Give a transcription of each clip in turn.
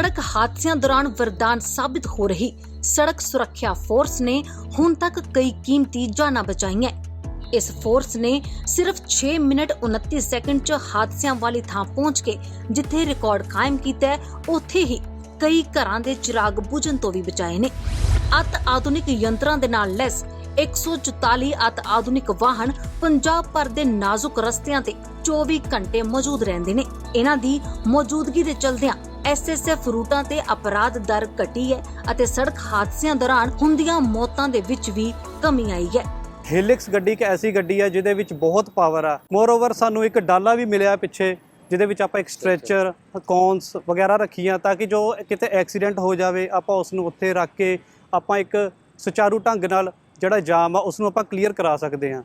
ਸੜਕ ਹਾਦਸਿਆਂ ਦੌਰਾਨ ਵਰਦਾਨ ਸਾਬਿਤ ਹੋ ਰਹੀ। ਸੜਕ ਸੁਰੱਖਿਆ ਫੋਰਸ ਨੇ ਹੁਣ ਤੱਕ ਕਈ ਕੀਮਤੀ ਜਾਨਾਂ ਬਚਾਈਆਂ। ਇਸ ਫੋਰਸ ਨੇ ਸਿਰਫ 6 ਮਿੰਟ 29 ਸੈਕਿੰਡ 'ਚ ਹਾਦਸਿਆਂ ਵਾਲੀ ਥਾਂ ਪਹੁੰਚ ਕੇ ਜਿੱਥੇ ਰਿਕਾਰਡ ਕਾਇਮ ਕੀਤਾ ਉੱਥੇ ਹੀ ਕਈ ਘਰਾਂ ਦੇ ਚਿਰਾਗ ਬੁਝਣ ਤੋਂ ਵੀ ਬਚਾਏ ਨੇ। ਅਤ ਆਧੁਨਿਕ ਯੰਤਰਾਂ ਦੇ ਨਾਲ ਲੈਸ 144 ਅਤ ਆਧੁਨਿਕ ਵਾਹਨ ਪੰਜਾਬ ਭਰ ਦੇ ਨਾਜ਼ੁਕ ਰਸਤਿਆਂ ਤੇ 24 ਘੰਟੇ ਮੌਜੂਦ ਰਹਿੰਦੇ ਨੇ। ਇਹਨਾਂ ਦੀ ਮੌਜੂਦਗੀ ਦੇ ਚਲਦਿਆਂ ਐਸਐਸਐਫ ਰੂਟਾਂ ਤੇ ਅਪਰਾਧ ਦਰ ਘਟੀ ਹੈ ਅਤੇ ਸੜਕ ਹਾਦਸਿਆਂ ਦੌਰਾਨ ਹੁੰਦੀਆਂ ਮੌਤਾਂ ਦੇ ਵਿੱਚ ਵੀ ਕਮੀ ਆਈ ਹੈ। ਹੀਲਿਕਸ ਗੱਡੀ ਇੱਕ ਐਸੀ ਗੱਡੀ ਹੈ ਜਿਹਦੇ ਵਿੱਚ ਬਹੁਤ ਪਾਵਰ ਆ। ਮੋਰਓਵਰ ਸਾਨੂੰ ਇੱਕ ਡਾਲਾ ਵੀ ਮਿਲਿਆ ਪਿੱਛੇ, ਜਿਹਦੇ ਵਿੱਚ ਆਪਾਂ ਇੱਕ ਸਟ੍ਰੈਚਰ ਕੌਨਸ ਵਗੈਰਾ ਰੱਖੀਆਂ ਤਾਂ ਕਿ ਜੋ ਕਿਤੇ ਐਕਸੀਡੈਂਟ ਹੋ ਜਾਵੇ, ਆਪਾਂ ਉਸ ਨੂੰ ਉੱਥੇ ਰੱਖ ਕੇ ਆਪਾਂ ਇੱਕ ਸੁਚਾਰੂ ਢੰਗ ਨਾਲ ਜਿਹੜਾ ਜਾਮ ਆ ਉਸ ਨੂੰ ਆਪਾਂ ਕਲੀਅਰ ਕਰਾ ਸਕਦੇ ਹਾਂ।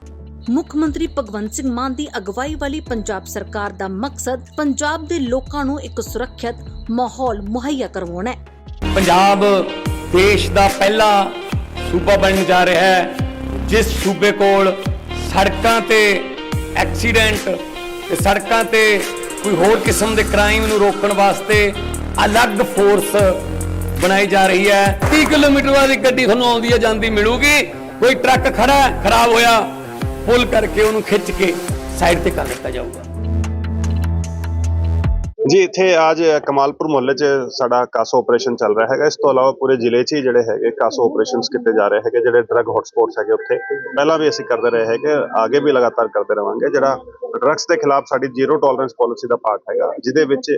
ਮੁੱਖ ਮੰਤਰੀ ਭਗਵੰਤ ਸਿੰਘ ਮਾਨ ਦੀ ਅਗਵਾਈ ਵਾਲੀ ਪੰਜਾਬ ਸਰਕਾਰ ਦਾ ਮਕਸਦ ਪੰਜਾਬ ਦੇ ਲੋਕਾਂ ਨੂੰ ਇੱਕ ਸੁਰੱਖਿਅਤ ਮਾਹੌਲ ਮੁਹੱਈਆ ਕਰਵਾਉਣਾ ਹੈ। ਪੰਜਾਬ ਦੇਸ਼ ਦਾ ਪਹਿਲਾ ਸੂਬਾ ਬਣਨ ਜਾ ਰਿਹਾ ਹੈ, ਜਿਸ ਸੂਬੇ ਕੋਲ ਸੜਕਾਂ ਤੇ ਐਕਸੀਡੈਂਟ ਤੇ ਸੜਕਾਂ ਤੇ ਕੋਈ ਹੋਰ ਕਿਸਮ ਦੇ ਕ੍ਰਾਈਮ ਨੂੰ ਰੋਕਣ ਵਾਸਤੇ ਅਲੱਗ ਫੋਰਸ ਬਣਾਈ ਜਾ ਰਹੀ ਹੈ। 30 ਕਿਲੋਮੀਟਰ ਬਾਅਦ ਗੱਡੀ ਤੁਹਾਨੂੰ ਆਉਂਦੀ ਹੈ, ਜਾਂਦੀ ਮਿਲੂਗੀ, ਕੋਈ ਟਰੱਕ ਖੜਾ ਖਰਾਬ ਹੋਇਆ ਪੁੱਲ ਕਰਕੇ ਉਹਨੂੰ ਖਿੱਚ ਕੇ ਸਾਈਡ ਤੇ ਕਰ ਦਿੱਤਾ ਜਾਊਗਾ। ਜੀ, ਇੱਥੇ ਅੱਜ ਕਮਾਲਪੁਰ ਮੁਹੱਲੇ 'ਚ ਸਾਡਾ ਕਾਸੋ ਆਪਰੇਸ਼ਨ ਚੱਲ ਰਿਹਾ ਹੈਗਾ। ਇਸ ਤੋਂ ਇਲਾਵਾ ਪੂਰੇ ਜ਼ਿਲ੍ਹੇ 'ਚ ਹੀ ਜਿਹੜੇ ਹੈਗੇ ਕਾਸੋ ਆਪਰੇਸ਼ਨਸ ਕੀਤੇ ਜਾ ਰਹੇ ਹੈਗੇ, ਜਿਹੜੇ ਡਰੱਗ ਹੌਟਸਪੌਟਸ ਹੈਗੇ ਉੱਥੇ। ਪਹਿਲਾਂ ਵੀ ਅਸੀਂ ਕਰਦੇ ਰਹੇ ਹੈਗੇ ਅੱਗੇ ਵੀ ਲਗਾਤਾਰ ਕਰਦੇ ਰਵਾਂਗੇ। ਜਿਹੜਾ ਡਰੱਗਸ ਦੇ ਖਿਲਾਫ ਸਾਡੀ ਜ਼ੀਰੋ ਟੋਲਰੈਂਸ ਪਾਲਿਸੀ ਦਾ ਪਾਰਟ ਹੈਗਾ, ਜਿਹਦੇ ਵਿੱਚ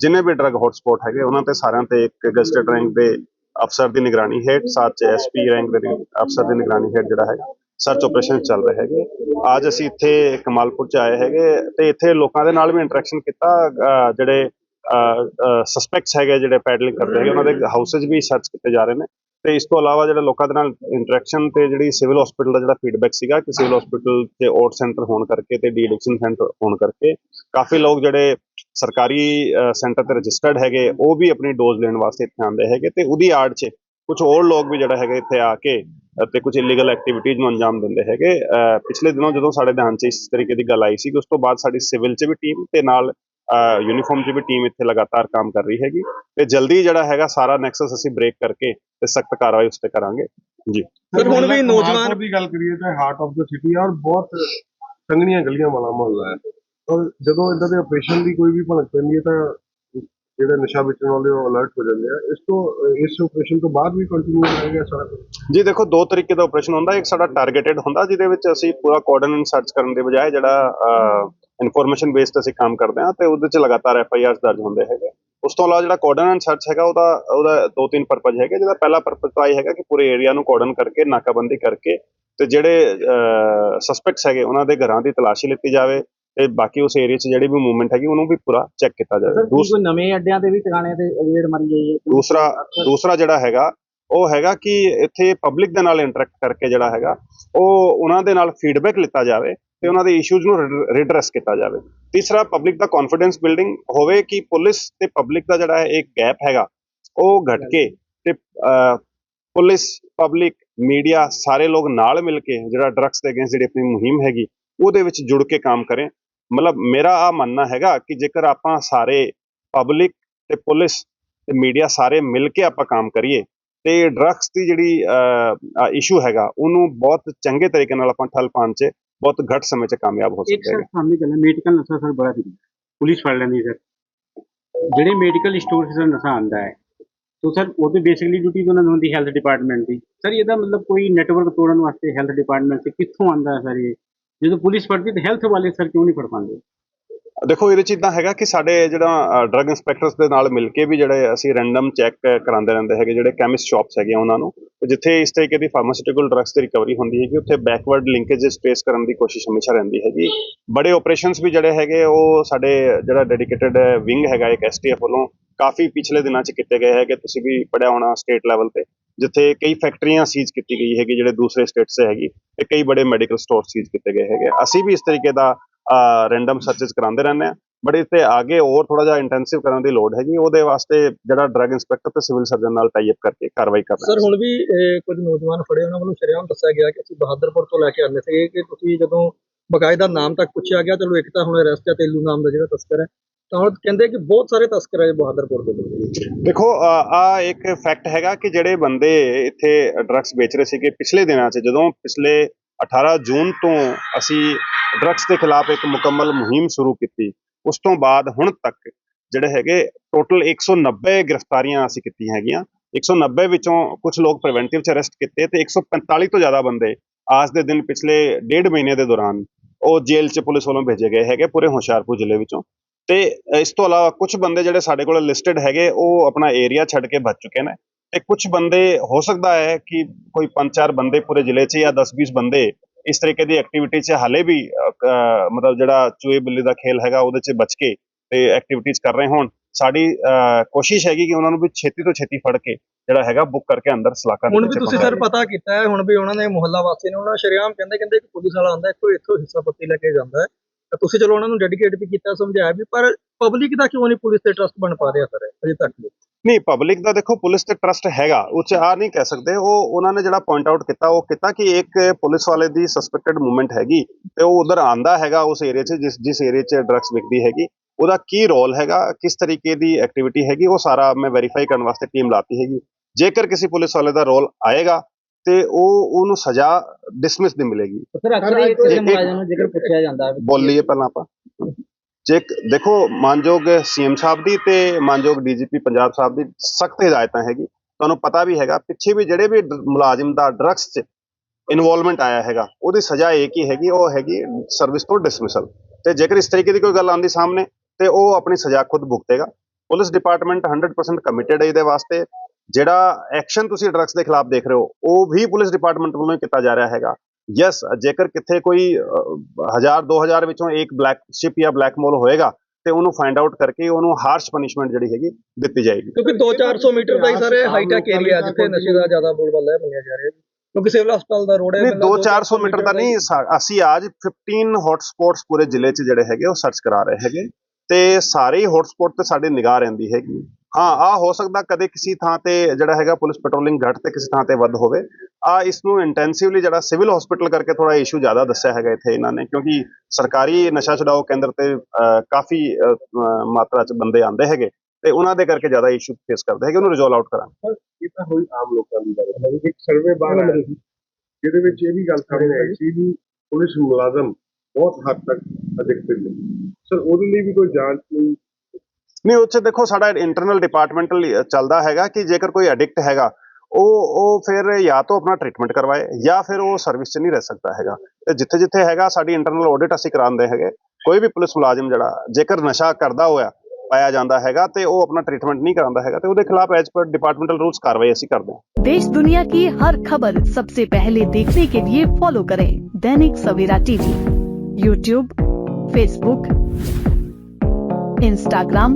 ਜਿੰਨੇ ਵੀ ਡਰੱਗ ਹੌਟਸਪੌਟ ਹੈਗੇ, ਉਹਨਾਂ ਤੇ ਸਾਰਿਆਂ ਤੇ ਇੱਕ ਗਜ਼ਟਡ ਰੈਂਕ ਦੇ ਅਫਸਰ ਦੀ ਨਿਗਰਾਨੀ ਹੇਠ, ਸਾਥ ਚ ਐਸਪੀ ਰੈਂਕ ਦੇ ਅਫਸਰ ਦੀ ਨਿਗਰਾਨੀ ਹੇਠ ਜਿਹੜਾ ਹੈਗਾ। ਸਰਚ ਆਪਰੇਸ਼ਨ ਚੱਲ ਰਹੇ ਹੈਗੇ। ਅੱਜ ਅਸੀਂ ਇੱਥੇ ਕਮਾਲਪੁਰ ਚ ਆਏ ਹੈਗੇ ਤੇ ਇੱਥੇ ਲੋਕਾਂ ਦੇ ਨਾਲ ਵੀ ਇੰਟਰੈਕਸ਼ਨ ਕੀਤਾ ਜਿਹੜੇ ਸਸਪੈਕਟਸ ਹੈਗੇ ਜਿਹੜੇ ਪੈਡਲਿੰਗ ਕਰਦੇ ਹੈਗੇ, ਉਹਨਾਂ ਦੇ ਹਾਊਸਸ ਵੀ ਸਰਚ ਕੀਤੇ ਜਾ ਰਹੇ ਨੇ। ਤੇ ਇਸ ਤੋਂ ਇਲਾਵਾ ਜਿਹੜਾ ਲੋਕਾਂ ਦੇ ਨਾਲ ਇੰਟਰੈਕਸ਼ਨ ਤੇ ਜਿਹੜੀ ਸਿਵਲ ਹਸਪੀਟਲ ਦਾ ਜਿਹੜਾ ਫੀਡਬੈਕ ਸੀਗਾ ਕਿ ਸਿਵਲ ਹਸਪੀਟਲ ਤੇ ਔਟ ਸੈਂਟਰ ਹੋਣ ਕਰਕੇ ਤੇ ਡੀ ਐਡਿਕਸ਼ਨ ਸੈਂਟਰ ਹੋਣ ਕਰਕੇ ਕਾਫੀ ਲੋਕ ਜਿਹੜੇ ਸਰਕਾਰੀ ਸੈਂਟਰ ਤੇ ਰਜਿਸਟਰਡ ਹੈਗੇ, ਉਹ ਵੀ ਆਪਣੀ ਡੋਜ਼ ਲੈਣ ਵਾਸਤੇ ਇੱਥੇ ਆਉਂਦੇ ਹੈਗੇ ਤੇ ਉਹਦੀ ਆੜ 'ਚ ਕੁਝ ਹੋਰ ਲੋਕ ਵੀ ਜਿਹੜਾ ਹੈਗੇ ਇੱਥੇ ਆ ਕੇ ਅ, ਤੇ ਕੁਝ ਇਲੀਗਲ ਐਕਟੀਵਿਟੀਜ਼ ਨੂੰ ਅੰਜਾਮ ਦਿੰਦੇ ਹੈਗੇ। ਪਿਛਲੇ ਦਿਨੋਂ ਜਦੋਂ ਸਾਡੇ ਧਿਆਨ 'ਚ ਇਸ ਤਰੀਕੇ ਦੀ ਗੱਲ ਆਈ ਸੀ ਕਿ ਉਸ ਤੋਂ ਬਾਅਦ ਸਾਡੀ ਸਿਵਲ 'ਚ ਵੀ ਟੀਮ ਤੇ ਨਾਲ ਯੂਨੀਫਾਰਮ 'ਚ ਵੀ ਟੀਮ ਇੱਥੇ ਲਗਾਤਾਰ ਕੰਮ ਕਰ ਰਹੀ ਹੈਗੀ। ਤੇ ਜਲਦੀ ਜਿਹੜਾ ਹੈਗਾ ਸਾਰਾ ਨੈਕਸਸ ਅਸੀਂ ਬ੍ਰੇਕ ਕਰਕੇ ਤੇ ਸਖਤ ਕਾਰਵਾਈ ਉਸ ਤੇ ਕਰਾਂਗੇ। ਜੀ। ਸਰ ਹੁਣ ਵੀ ਨੌਜਵਾਨ ਦੀ ਗੱਲ ਕਰੀਏ ਤਾਂ ਹਾਰਟ ਆਫ ਦ ਸਿਟੀ ਔਰ ਬਹੁਤ ਸੰਘਣੀਆਂ ਗਲੀਆਂ ਵਾਲਾ ਮੁਹੱਲਾ ਹੈ। ਔਰ ਜਦੋਂ ਇਦਾਂ ਦੇ ਆਪਰੇਸ਼ਨ ਦੀ ਕੋਈ ਵੀ ਭਣਕ ਪੈਂਦੀ ਹੈ ਤਾਂ ਜਿਹੜੇ ਨਸ਼ਾ ਵੇਚਣ ਵਾਲੇ ਉਹ ਅਲਰਟ ਹੋ ਜਾਂਦੇ ਆ। ਇਸ ਤੋਂ, ਇਸ ਆਪਰੇਸ਼ਨ ਤੋਂ ਬਾਅਦ ਵੀ ਕੰਟੀਨਿਊ ਰਹੇਗਾ ਸਾਰਾ ਕੁਝ ਜੀ ਦੇਖੋ, ਦੋ ਤਰੀਕੇ ਦਾ ਆਪਰੇਸ਼ਨ ਹੁੰਦਾ। ਇੱਕ ਸਾਡਾ ਟਾਰਗੇਟਡ ਹੁੰਦਾ, ਜਿਹਦੇ ਵਿੱਚ ਅਸੀਂ ਪੂਰਾ ਕੋਆਰਡੀਨੇਟ ਸਰਚ ਕਰਨ ਦੇ ਬਜਾਏ ਜਿਹੜਾ ਇਨਫੋਰਮੇਸ਼ਨ ਬੇਸਡ ਅਸੀਂ ਕੰਮ ਕਰਦੇ ਹਾਂ ਤੇ ਉਹਦੇ ਚ ਲਗਾਤਾਰ ਐਫ ਆਈ ਆਰਸ ਦਰਜ ਹੁੰਦੇ ਹੈਗੇ। ਉਸ ਤੋਂ ਇਲਾਵਾ ਜਿਹੜਾ ਕੋਆਰਡੀਨੇਟ ਸਰਚ ਹੈਗਾ, ਉਹਦਾ ਉਹਦਾ ਦੋ ਤਿੰਨ ਪਰਪਸ ਹੈਗੇ। ਜਿਹਦਾ ਪਹਿਲਾ ਪਰਪਸ ਤਾਂ ਇਹ ਹੈਗਾ ਕਿ ਪੂਰੇ ਏਰੀਆ ਨੂੰ ਕੋਆਰਡਨ ਕਰਕੇ, ਨਾਕਾਬੰਦੀ ਕਰਕੇ ਤੇ ਜਿਹੜੇ ਸਸਪੈਕਟਸ ਹੈਗੇ, ਉਹਨਾਂ ਦੇ ਘਰਾਂ ਦੀ ਤਲਾਸ਼ੀ ਲਿੱਤੀ ਜਾਵੇ। ਤੇ ਬਾਕੀ ਉਸ ਏਰੀਆ 'ਚ ਜਿਹੜੀ ਵੀ ਮੂਵਮੈਂਟ ਹੈਗੀ ਉਹਨੂੰ ਵੀ ਪੂਰਾ ਚੈੱਕ ਕੀਤਾ ਜਾਵੇ। ਦੂਸ- ਕੋਈ ਨਵੇਂ ਅੱਡਿਆਂ ਤੇ ਵੀ ਟਿਕਾਣੇ ਤੇ ਰੇਡ ਮਾਰੀ ਜਾਈ ਹੈ? ਦੂਸਰਾ ਦੂਸਰਾ ਜਿਹੜਾ ਹੈਗਾ ਉਹ ਹੈਗਾ ਕਿ ਇੱਥੇ ਪਬਲਿਕ ਦੇ ਨਾਲ ਇੰਟਰੈਕਟ ਕਰਕੇ ਜਿਹੜਾ ਹੈਗਾ ਉਹ ਉਹਨਾਂ ਦੇ ਨਾਲ ਫੀਡਬੈਕ ਲਿੱਤਾ ਜਾਵੇ ਤੇ ਉਹਨਾਂ ਦੇ ਇਸ਼ੂਜ਼ ਨੂੰ ਰਿਡਰੈਸ ਕੀਤਾ ਜਾਵੇ। ਤੀਸਰਾ ਪਬਲਿਕ ਦਾ ਕੌਨਫੀਡੈਂਸ ਬਿਲਡਿੰਗ ਹੋਵੇ ਕਿ ਪੁਲਿਸ ਤੇ ਪਬਲਿਕ ਦਾ ਜਿਹੜਾ ਹੈ ਇੱਕ ਗੈਪ ਹੈਗਾ ਉਹ ਘਟ ਕੇ ਤੇ ਪੁਲਿਸ ਪਬਲਿਕ ਮੀਡੀਆ ਸਾਰੇ ਲੋਕ ਨਾਲ ਮਿਲ ਕੇ ਜਿਹੜਾ ਡਰੱਗਸ ਦੇ ਅਗੇਂਸਟ ਜਿਹੜੀ ਆਪਣੀ ਮੁਹਿੰਮ ਹੈਗੀ ਉਹਦੇ ਵਿੱਚ ਜੁੜ ਕੇ ਕੰਮ ਕਰੇ। ਮਤਲਬ ਮੇਰਾ ਆ ਮੰਨਣਾ ਹੈਗਾ ਕਿ ਜੇਕਰ ਆਪਾਂ ਸਾਰੇ ਪਬਲਿਕ ਤੇ ਪੁਲਿਸ ਤੇ ਮੀਡੀਆ ਸਾਰੇ ਮਿਲ ਕੇ ਆਪਾਂ ਕੰਮ ਕਰੀਏ ਤੇ ਡਰੱਗਸ ਦੀ ਜਿਹੜੀ ਇਸ਼ੂ ਹੈਗਾ ਉਹਨੂੰ ਬਹੁਤ ਚੰਗੇ ਤਰੀਕੇ ਨਾਲ ਆਪਾਂ ਠੱਲ ਪਾਉਣ 'ਚ ਬਹੁਤ ਘੱਟ ਸਮੇਂ 'ਚ ਕਾਮਯਾਬ ਹੋ ਇੱਕ ਸਕਦੇ ਸਰ ਹਾਂ ਸਾਹਮਣੇ ਚੱਲਿਆ ਮੈਡੀਕਲ ਨਸ਼ਾ ਸਰ ਬੜਾ ਜੀ ਪੁਲਿਸ ਫੜ ਲੈਂਦੀ ਸਰ। ਜਿਹੜੇ ਮੈਡੀਕਲ ਸਟੋਰ ਸਰ ਨਸ਼ਾ ਆਂਦਾ ਹੈ ਤੋ ਸਰ ਉਹਦੇ ਬੇਸਿਕਲੀ ਡਿਊਟੀ ਉਹਨਾਂ ਦੀ ਹੁੰਦੀ ਹੈਲਥ ਡਿਪਾਰਟਮੈਂਟ ਦੀ। ਸਰ ਇਹਦਾ ਮਤਲਬ ਕੋਈ ਨੈਟਵਰਕ ਤੋੜਨ ਵਾਸਤੇ ਹੈਲਥ ਡਿਪਾਰਟਮੈਂਟ ਸੇ ਕਿੱਥੋਂ ਆਂਦਾ ਹੈ ਸਰ ਇਹ? ਜਦੋਂ ਪੁਲਿਸ ਫੜਦੀ ਤਾਂ ਹੈਲਥ ਵਾਲੇ ਸਰ ਕਿਉਂ ਨਹੀਂ ਫੜ ਪਾਉਂਦੇ? ਦੇਖੋ ਇਹਦੇ ਚ ਇਦਾਂ ਹੈਗਾ ਕਿ ਸਾਡੇ ਜਿਹੜਾ ਡਰੱਗ ਇੰਸਪੈਕਟਰਸ ਦੇ ਨਾਲ ਮਿਲ ਕੇ ਵੀ ਜਿਹੜੇ ਅਸੀਂ ਰੈਂਡਮ ਚੈੱਕ ਕਰਾਉਂਦੇ ਰਹਿੰਦੇ ਹੈਗੇ, ਜਿਹੜੇ ਕੈਮਿਸਟ ਸ਼ਾਪਸ ਹੈਗੇ ਉਹਨਾਂ ਨੂੰ। ਜਿੱਥੇ ਇਸ ਤਰੀਕੇ ਦੀ ਫਾਰਮਾਸਿਊਟੀਕਲ ਡਰੱਗਸ ਦੀ ਰਿਕਵਰੀ ਹੁੰਦੀ ਹੈਗੀ, ਉੱਥੇ ਬੈਕਵਰਡ ਲਿੰਕੇजेस ਟ੍ਰੇਸ ਕਰਨ ਦੀ ਕੋਸ਼ਿਸ਼ ਹਮੇਸ਼ਾ ਰਹਿੰਦੀ ਹੈਗੀ। ਬੜੇ ਆਪਰੇਸ਼ਨਸ ਵੀ ਜਿਹੜੇ ਹੈਗੇ, ਉਹ ਸਾਡੇ ਜਿਹੜਾ ਡੈਡੀਕੇਟਿਡ ਵਿੰਗ ਹੈਗਾ, ਇੱਕ ਐਸਟੀਐਫ ਵੱਲੋਂ ਕਾਫੀ ਪਿਛਲੇ ਦਿਨਾਂ ਚ ਕੀਤੇ ਗਏ ਹੈਗੇ, ਤੁਸੀਂ ਵੀ ਪੜਿਆ ਹੋਣਾ ਸਟੇਟ ਲੈਵਲ ਤੇ, ਜਿੱਥੇ ਕਈ ਫੈਕਟਰੀਆਂ ਸੀਜ਼ ਕੀਤੀ ਗਈ ਹੈਗੀ, ਜਿਹੜੇ ਦੂਸਰੇ ਸਟੇਟਸ 'ਚ ਹੈਗੀ, ਤੇ ਕਈ ਬੜੇ ਮੈਡੀਕਲ ਸਟੋਰ ਸੀਜ਼ ਕੀਤੇ ਗਏ ਹੈਗੇ। ਅਸੀਂ ਵੀ ਇਸ ਤਰੀਕੇ ਦਾ ਰੈਂਡਮ ਸਰਚਸ ਕਰਾਉਂਦੇ ਰਹਿੰਦੇ ਆ ਬਟ ਇਸ ਤੇ ਅੱਗੇ ਹੋਰ ਥੋੜਾ ਜਿਹਾ ਇੰਟੈਂਸਿਵ ਕਰਨ ਦੀ ਲੋੜ ਹੈਗੀ, ਉਹਦੇ ਵਾਸਤੇ ਜਿਹੜਾ ਡਰੱਗ ਇੰਸਪੈਕਟਰ ਤੇ ਸਿਵਲ ਸਰਜਨ ਨਾਲ ਟਾਈ ਅਪ ਕਰਕੇ ਕਾਰਵਾਈ ਕਰ ਸਰ ਹੁਣ ਵੀ ਕੁਝ ਨੌਜਵਾਨ ਫੜੇ, ਉਹਨਾਂ ਵੱਲੋਂ ਸ਼ਰੇਆਮ ਦੱਸਿਆ ਗਿਆ ਕਿ ਅਸੀਂ ਬਹਾਦਰਪੁਰ ਤੋਂ ਲੈ ਕੇ ਆਉਂਦੇ ਸੀਗੇ ਕਿ ਤੁਸੀਂ ਜਦੋਂ ਬਕਾਇਦਾ ਨਾਮ ਤੱਕ ਪੁੱਛਿਆ ਗਿਆ, ਚਲੋ ਇੱਕ ਤਾਂ ਹੁਣ ਅਰੈਸਟ ਹੈ ਤੇਲੂ ਨਾਮ ਦਾ ਜਿਹੜਾ ਤਸਕਰ ਹੈ ਤਾਂ ਹੁਣ ਕਹਿੰਦੇ ਕਿ ਬਹੁਤ ਸਾਰੇ ਤਸਕਰ ਹੈ ਬਹਾਦਰਪੁਰ ਦੇ ਵਿੱਚ ਦੇਖੋ ਆ ਇੱਕ ਫੈਕਟ ਹੈਗਾ ਕਿ ਜਿਹੜੇ ਬੰਦੇ ਇੱਥੇ ਡਰੱਗਸ ਵੇਚ ਰਹੇ ਸੀਗੇ ਪਿਛਲੇ ਦਿਨਾਂ 'ਚ, ਜਦੋਂ ਪਿਛਲੇ 18 ਜੂਨ ਤੋਂ ਅਸੀਂ ਡਰੱਗਸ ਦੇ ਖਿਲਾਫ ਇੱਕ ਮੁਕੰਮਲ ਮੁਹਿੰਮ ਸ਼ੁਰੂ ਕੀਤੀ, ਉਸ ਤੋਂ ਬਾਅਦ ਹੁਣ ਤੱਕ ਜਿਹੜੇ ਹੈਗੇ ਟੋਟਲ 190 ਗ੍ਰਿਫਤਾਰੀਆਂ ਅਸੀਂ ਕੀਤੀਆਂ ਹੈਗੀਆਂ। 190 ਵਿੱਚੋਂ ਕੁਝ ਲੋਕ ਪ੍ਰੀਵੈਂਟਿਵ ਚ ਅਰੈਸਟ ਕੀਤੇ ਤੇ 145 ਤੋਂ ਜ਼ਿਆਦਾ ਬੰਦੇ ਆਜ ਦੇ ਦਿਨ ਪਿਛਲੇ ਡੇਢ ਮਹੀਨੇ ਦੇ ਦੌਰਾਨ ਉਹ ਜੇਲ੍ਹ 'ਚ ਪੁਲਿਸ ਵੱਲੋਂ ਭੇਜੇ ਗਏ ਹੈਗੇ ਪੂਰੇ ਹੁਸ਼ਿਆਰਪੁਰ ਜ਼ਿਲ੍ਹੇ ਵਿੱਚੋਂ। ਤੇ ਇਸ ਤੋਂ ਇਲਾਵਾ ਕੁਝ ਬੰਦੇ ਜਿਹੜੇ ਸਾਡੇ ਕੋਲ ਲਿਸਟਡ ਹੈਗੇ ਉਹ ਆਪਣਾ ਏਰੀਆ ਛੱਡ ਕੇ ਭੱਜ ਚੁੱਕੇ ਨੇ। ਤੇ ਕੁਝ ਬੰਦੇ ਹੋ ਸਕਦਾ ਹੈ ਕਿ ਕੋਈ ਪੰਜ ਚਾਰ ਬੰਦੇ ਪੂਰੇ ਜ਼ਿਲ੍ਹੇ 'ਚ ਜਾਂ 10-20 ਬੰਦੇ ਇਸ ਤਰੀਕੇ ਦੀ ਐਕਟੀਵਿਟੀ 'ਚ ਹਾਲੇ ਵੀ ਮਤਲਬ ਜਿਹੜਾ ਚੂਹੇ ਬਿੱਲੀ ਦਾ ਖੇਲ ਹੈਗਾ ਉਹਦੇ 'ਚ ਬਚ ਕੇ ਤੇ ਐਕਟੀਵਿਟੀਜ਼ ਕਰ ਰਹੇ ਹੋਣ। ਸਾਡੀ ਕੋਸ਼ਿਸ਼ ਹੈਗੀ ਕਿ ਉਹਨਾਂ ਨੂੰ ਵੀ ਛੇਤੀ ਤੋਂ ਛੇਤੀ ਫੜ ਕੇ ਜਿਹੜਾ ਹੈਗਾ ਬੁੱਕ ਕਰਕੇ ਅੰਦਰ ਸਲਾਖਾਂ ਦੇ ਹੁਣ ਵੀ ਤੁਸੀਂ। ਸਰ ਪਤਾ ਕੀਤਾ ਹੈ ਹੁਣ ਵੀ ਉਹਨਾਂ ਨੇ ਮੁਹੱਲਾ ਵਾਸੀ ਨੇ ਉਹਨਾਂ ਸ਼ਰੇਆਮ ਕਹਿੰਦੇ ਕਹਿੰਦੇ ਕਿ ਪੁਲਿਸ ਵਾਲਾ ਆਂਦਾ ਕੋਈ ਇੱਥੋਂ ਹਿੱਸਾ ਪੱਤੀ ਲੈ ਕੇ ਜਾਂਦਾ ਹੈ। ਤਾਂ ਤੁਸੀਂ ਚਲੋ ਉਹਨਾਂ ਨੂੰ ਡੈਡੀਕੇਟ ਵੀ ਕੀਤਾ, ਸਮਝਾਇਆ ਵੀ, ਪਰ ਪਬਲਿਕ ਦਾ ਕਿਉਂ ਨਹੀਂ ਪੁਲਿਸ ਤੇ ਟਰਸਟ ਬਣ ਪਾ ਰਿਹਾ ਸਰ, ਅਜੇ ਤੱਕ? ਵੀ ਨਹੀਂ ਪਬਲਿਕ ਦਾ ਦੇਖੋ, ਪੁਲਿਸ ਤੇ ਟਰਸਟ ਹੈਗਾ, ਉਹ 'ਚ ਆ ਨਹੀਂ ਕਹਿ ਸਕਦੇ, ਉਹ, ਉਹਨਾਂ ਨੇ ਜਿਹੜਾ ਪੁਆਇੰਟ ਆਊਟ ਕੀਤਾ, ਉਹ ਕੀਤਾ ਕਿ ਇੱਕ ਪੁਲਿਸ ਵਾਲੇ ਦੀ ਸਸਪੈਕਟਡ ਮੂਵਮੈਂਟ ਹੈਗੀ, ਤੇ ਉਹ ਉਧਰ ਆਂਦਾ ਹੈਗਾ ਉਸ ਏਰੀਆ 'ਚ, ਜਿਸ ਜਿਸ ਏਰੀਆ 'ਚ ਡਰੱਗਸ ਵਿਕਦੀ ਹੈਗੀ, ਉਹਦਾ ਕੀ ਰੋਲ ਹੈਗਾ, ਕਿਸ ਤਰੀਕੇ ਦੀ ਐਕਟੀਵਿਟੀ ਹੈਗੀ, ਉਹ ਸਾਰਾ ਮੈਂ ਵੈਰੀਫਾਈ ਕਰਨ ਵਾਸਤੇ ਟੀਮ ਲਾਤੀ ਹੈਗੀ। ਜੇਕਰ ਕਿਸੇ ਪੁਲਿਸ ਵਾਲੇ ਦਾ ਰੋਲ ਆਏਗਾ ਤੇ ਉਹ ਉਹਨੂੰ ਸਜ਼ਾ ਡਿਸਮਿਸ ਦੀ ਮਿਲੇਗੀ। ਸਰ ਅਕਸਰ ਇਹ ਕਿਸੇ ਮੁਲਾਜ਼ਮ ਨੂੰ ਜੇਕਰ ਪੁੱਛਿਆ ਜਾਂਦਾ ਹੈ ਬੋਲੀਏ ਪਹਿਲਾਂ ਆਪਾਂ। ਜੇ ਦੇਖੋ ਮਾਨਯੋਗ ਸੀਐਮ ਸਾਹਿਬ ਦੀ ਤੇ ਮਾਨਯੋਗ ਡੀਜੀਪੀ ਪੰਜਾਬ ਸਾਹਿਬ ਦੀ ਸਖਤ ਹਦਾਇਤਾਂ ਹੈਗੀ। ਤੁਹਾਨੂੰ ਪਤਾ ਵੀ ਹੈਗਾ ਪਿੱਛੇ ਵੀ ਜਿਹੜੇ ਵੀ ਮੁਲਾਜ਼ਮ ਦਾ ਡਰੱਗਸ 'ਚ ਇਨਵੋਲਵਮੈਂਟ ਆਇਆ ਹੈਗਾ ਉਹਦੀ ਸਜ਼ਾ ਇੱਕ ਹੀ ਹੈਗੀ ਉਹ ਹੈਗੀ ਸਰਵਿਸ ਤੋਂ ਡਿਸਮਿਸਲ ਤੇ ਜੇਕਰ ਇਸ ਤਰੀਕੇ ਦੀ ਕੋਈ ਗੱਲ ਆਂਦੀ ਸਾਹਮਣੇ ਤੇ ਉਹ ਆਪਣੀ ਸਜ਼ਾ ਖੁਦ ਭੁਗਤੇਗਾ। ਪੁਲਿਸ ਡਿਪਾਰਟਮੈਂਟ 100% ਕਮਿਟਡ ਹੈ ਇਹਦੇ ਵਾਸਤੇ। ਜਿਹੜਾ ਐਕਸ਼ਨ ਤੁਸੀਂ ਡਰੱਗਸ ਦੇ ਖਿਲਾਫ ਦੇਖ ਰਹੇ ਹੋ ਉਹ ਵੀ ਪੁਲਿਸ ਡਿਪਾਰਟਮੈਂਟ ਵੱਲੋਂ ਕੀਤਾ ਜਾ ਰਿਹਾ ਹੈਗਾ। ਯੈਸ ਜੇਕਰ ਕਿੱਥੇ ਕੋਈ ਅਹ, ਹਜ਼ਾਰ 2000 ਵਿੱਚੋਂ ਇੱਕ ਬਲੈਕ ਸ਼ਿਪ ਜਾਂ ਬਲੈਕ ਮੋਲ ਹੋਏਗਾ ਤੇ ਉਹਨੂੰ ਫਾਈਂਡ ਆਊਟ ਕਰਕੇ ਉਹਨੂੰ ਹਾਰਸ਼ ਪਨਿਸ਼ਮੈਂਟ ਜਿਹੜੀ ਹੈਗੀ ਦਿੱਤੀ ਜਾਏਗੀ। ਕਿਉਂਕਿ 2-400 ਮੀਟਰ ਦਾ ਹੀ ਸਰ ਹਾਈਟੈਕ ਏਰੀਆ ਜਿੱਥੇ ਨਸ਼ੇ ਦਾ ਜ਼ਿਆਦਾ ਬੋਲਬਾਲਾ ਹੈ ਮੰਨਿਆ ਜਾ ਰਿਹਾ ਹੈ ਕਿਉਂਕਿ ਸਿਵਲ ਹਸਪਤਾਲ ਦਾ ਰੋਡ ਹੈ ਨਹੀਂ ਮੈਨੂੰ ਲੱਗਦਾ 2-400 ਮੀਟਰ ਦਾ ਨਹੀਂ ਅਸੀਂ ਅੱਜ 15 ਹੌਟ ਸਪੌਟਸ ਪੂਰੇ ਜ਼ਿਲ੍ਹੇ 'ਚ ਜਿਹੜੇ ਹੈਗੇ ਉਹ ਸਰਚ ਕਰਾ ਰਹੇ ਹੈਗੇ। ਤੇ ਸਾਰੇ ਹੀ ਹੌਟ ਸਪੌਟ ਤੇ ਸਾਡੇ ਨਿਗਾਹ ਰਹਿੰਦੀ ਹੈਗੀ। ਹਾਂ ਆ ਹੋ ਸਕਦਾ ਕਦੇ ਕਿਸੇ ਥਾਂ ਤੇ ਜਿਹੜਾ ਹੈਗਾ ਪੁਲਿਸ ਪੈਟਰੋਲਿੰਗ ਘੱਟ ਤੇ ਕਿਸੇ ਥਾਂ ਤੇ ਵੱਧ ਹੋਵੇ। ਆ ਇਸ ਨੂੰ ਇੰਟੈਂਸਿਵਲੀ ਜਿਹੜਾ ਸਿਵਲ ਹਸਪੀਟਲ ਕਰਕੇ ਥੋੜਾ ਇਸ਼ੂ ਜ਼ਿਆਦਾ ਦੱਸਿਆ ਹੈਗਾ ਇੱਥੇ ਇਹਨਾਂ ਨੇ ਕਿਉਂਕਿ ਸਰਕਾਰੀ ਨਸ਼ਾ ਛਡਾਓ ਕੇਂਦਰ ਤੇ ਕਾਫੀ ਮਾਤਰਾ 'ਚ ਬੰਦੇ ਆਉਂਦੇ ਹੈਗੇ ਤੇ ਉਹਨਾਂ ਦੇ ਕਰਕੇ ਜ਼ਿਆਦਾ ਇਸ਼ੂ ਫੇਸ ਕਰਦੇ ਹੈਗੇ ਉਹਨੂੰ ਰਿਜ਼ੋਲਵ ਆਊਟ ਕਰਾਂਗੇ। ਇਹ ਤਾਂ ਹੋਈ ਆਮ ਲੋਕਾਂ ਦੀ ਗੱਲ। ਇੱਕ ਸਰਵੇ ਬਾਹਰ ਆਇਆ ਸੀ, ਜਿਹਦੇ ਵਿੱਚ ਇਹ ਵੀ ਗੱਲ ਸਾਹਮਣੇ ਆਈ ਸੀ ਵੀ ਪੁਲਿਸ ਮੁਲਾਜ਼ਮ ਬਹੁਤ ਹੱਦ ਤੱਕ ਅਡਿਕਟਡ ਨੇ। ਸਰ ਉਹਦੇ ਲਈ ਵੀ ਕੋਈ ਜਾਂਚ ਨਹੀਂ ਨਹੀਂ ਉੱਥੇ ਦੇਖੋ ਸਾਡਾ ਇੰਟਰਨਲ ਡਿਪਾਰਟਮੈਂਟਲ ਚੱਲਦਾ ਹੈਗਾ ਕਿ ਜੇਕਰ ਕੋਈ ਐਡਿਕਟ ਹੈਗਾ ਉਹ ਉਹ ਫਿਰ ਜਾਂ ਤਾਂ ਆਪਣਾ ਟ੍ਰੀਟਮੈਂਟ ਕਰਵਾਏ ਜਾਂ ਫਿਰ ਉਹ ਸਰਵਿਸ 'ਚ ਨਹੀਂ ਰਹਿ ਸਕਦਾ ਹੈਗਾ ਤੇ ਜਿੱਥੇ ਜਿੱਥੇ ਹੈਗਾ ਸਾਡੀ ਇੰਟਰਨਲ ਆਡਿਟ ਅਸੀਂ ਕਰਾਉਂਦੇ ਹੈਗੇ ਕੋਈ ਵੀ ਪੁਲਿਸ ਮੁਲਾਜ਼ਮ ਜਿਹੜਾ ਜੇਕਰ ਨਸ਼ਾ ਕਰਦਾ ਹੋਇਆ ਪਾਇਆ ਜਾਂਦਾ ਹੈਗਾ ਤੇ ਉਹ ਆਪਣਾ ਟ੍ਰੀਟਮੈਂਟ ਨਹੀਂ ਕਰਾਉਂਦਾ ਹੈਗਾ ਤੇ ਉਹਦੇ ਖਿਲਾਫ ਐਜ਼ ਪਰ ਡਿਪਾਰਟਮੈਂਟਲ ਰੂਲਸ ਕਾਰਵਾਈ ਅਸੀਂ ਕਰਦੇ ਹਾਂ देश दुनिया की हर खबर सबसे पहले देखने के लिए फॉलो करें Dainik Savera TV YouTube Facebook Instagram